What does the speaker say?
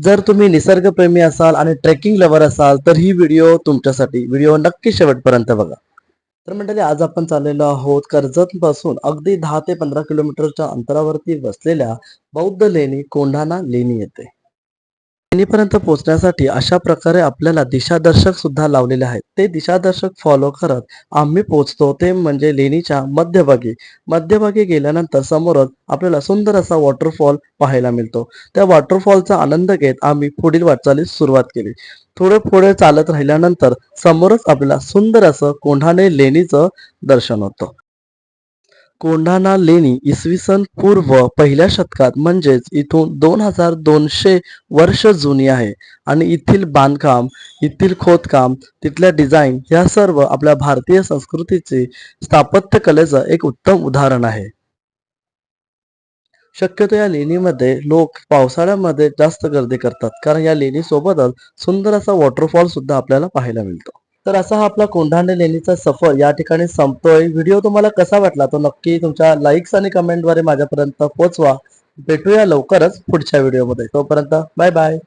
जर तुम्ही निसर्गप्रेमी असाल आणि ट्रेकिंग लवर असाल तर ही व्हिडिओ तुमच्यासाठी. व्हिडिओ नक्की शेवटपर्यंत बघा. तर मंडळी आज आपण चाललेलो आहोत कर्जत पासून अगदी दहा ते पंधरा किलोमीटरच्या अंतरावरती बसलेल्या बौद्ध लेणी कोंढाणा लेणी येते लेणीपर्यंत पोहोचण्यासाठी अशा प्रकारे आपल्याला दिशादर्शक सुद्धा लावलेले आहेत. ते दिशादर्शक फॉलो करत आम्ही पोहोचतो ते म्हणजे लेणीच्या मध्यभागी. मध्यभागी गेल्यानंतर समोरच आपल्याला सुंदर असा वॉटरफॉल पाहायला मिळतो. त्या वॉटरफॉलचा आनंद घेत आम्ही पुढील वाटचालीस सुरुवात केली. थोडे पुढे चालत राहिल्यानंतर समोरच आपल्याला सुंदर असं कोंढाणे लेणीचं दर्शन होतं. कोंढाणा लेणी इसवी सन पूर्व पहिल्या शतकात म्हणजेच इथून दोन हजार दोनशे वर्ष जुनी आहे. आणि येथील बांधकाम येथील खोदकाम तिथल्या डिझाईन ह्या सर्व आपल्या भारतीय संस्कृतीचे स्थापत्य कलेचं एक उत्तम उदाहरण आहे. शक्यतो या लेणीमध्ये लोक पावसाळ्यामध्ये जास्त गर्दी करतात. कारण या लेणीसोबतच सुंदर असा वॉटरफॉल सुद्धा आपल्याला पाहायला मिळतो. तर असा हा आपला कोंढाणे लेणीचा सफर या ठिकाणी संपतोय. व्हिडिओ तुम्हाला कसा वाटला तो नक्की तुमच्या लाईक्स आणि कमेंटद्वारे माझ्यापर्यंत पोहोचवा. भेटूया लवकरच पुढच्या व्हिडिओमध्ये तोपर्यंत बाय बाय